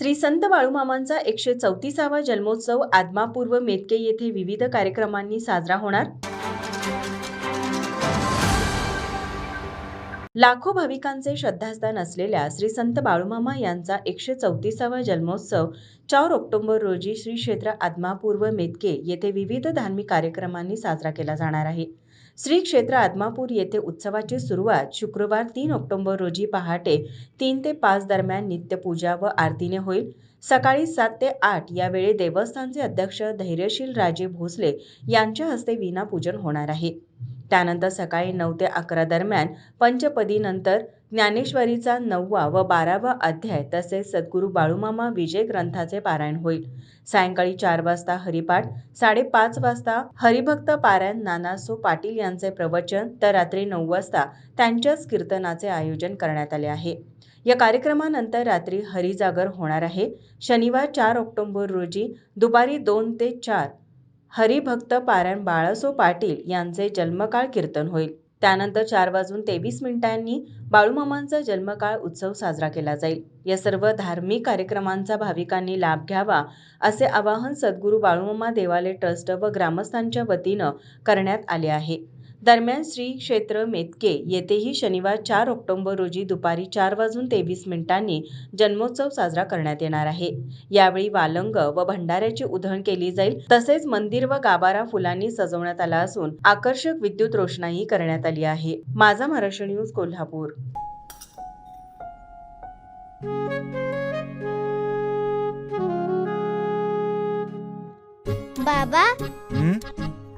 श्री संत बाळूमामांचा एकशे चौतीसावा जन्मोत्सव आदमापूर्व मेतके येथे विविध कार्यक्रमांनी साजरा होणार. लाखो भाविकांचे श्रद्धास्थान असलेल्या श्री संत बाळूमामा यांचा एकशे चौतीसावा जन्मोत्सव चार ऑक्टोबर रोजी श्री क्षेत्र आदमापूर्व मेतके येथे विविध धार्मिक कार्यक्रमांनी साजरा केला जाणार आहे. श्री क्षेत्र आदमापूर येथे उत्सवाची सुरुवात शुक्रवार तीन ऑक्टोबर रोजी पहाटे तीन ते पाच दरम्यान नित्यपूजा व आरतीने होईल. सकाळी सात ते आठ या वेळी देवस्थानचे अध्यक्ष धैर्यशील राजे भोसले यांच्या हस्ते विनापूजन होणार आहे. त्यानंतर सकाळी नऊ ते अकरा दरम्यान पंचपदीनंतर ज्ञानेश्वरीचा नववा व बारावा अध्याय तसेच सद्गुरू बाळूमामा विजय ग्रंथाचे पारायण होईल. सायंकाळी चार वाजता हरिपाठ साडेपाच वाजता हरिभक्त पारायण नानासो पाटील यांचे प्रवचन तर रात्री नऊ वाजता त्यांच्याच कीर्तनाचे आयोजन करण्यात आले आहे. या कार्यक्रमानंतर रात्री हरिजागर होणार आहे. शनिवार चार ऑक्टोबर रोजी दुपारी दोन ते चार हरिभक्त पारायण बाळासो पाटील यांचे जन्मकाळ कीर्तन होईल. त्यानंतर चार वाजून तेवीस मिनिटांनी बाळूमामांचा जन्मकाळ उत्सव साजरा केला जाईल. या सर्व धार्मिक कार्यक्रमांचा भाविकांनी लाभ घ्यावा असे आवाहन सद्गुरू बाळूमामा देवालय ट्रस्ट व ग्रामस्थांच्या वतीनं करण्यात आले आहे. दरम्यान श्री क्षेत्र मेतके येथेही शनिवार चार ऑक्टोबर रोजी दुपारी चार वाजून तेवीस मिनिटांनी जन्मोत्सव साजरा करण्यात येणार आहे. यावेळी वालंग व भंडाऱ्याची उधळण केली जाईल तसेच मंदिर व गाभारा फुलांनी सजवण्यात आला असून आकर्षक विद्युत रोषणाई करण्यात आली आहे. माझा महाराष्ट्र न्यूज कोल्हापूर. बाबा हं?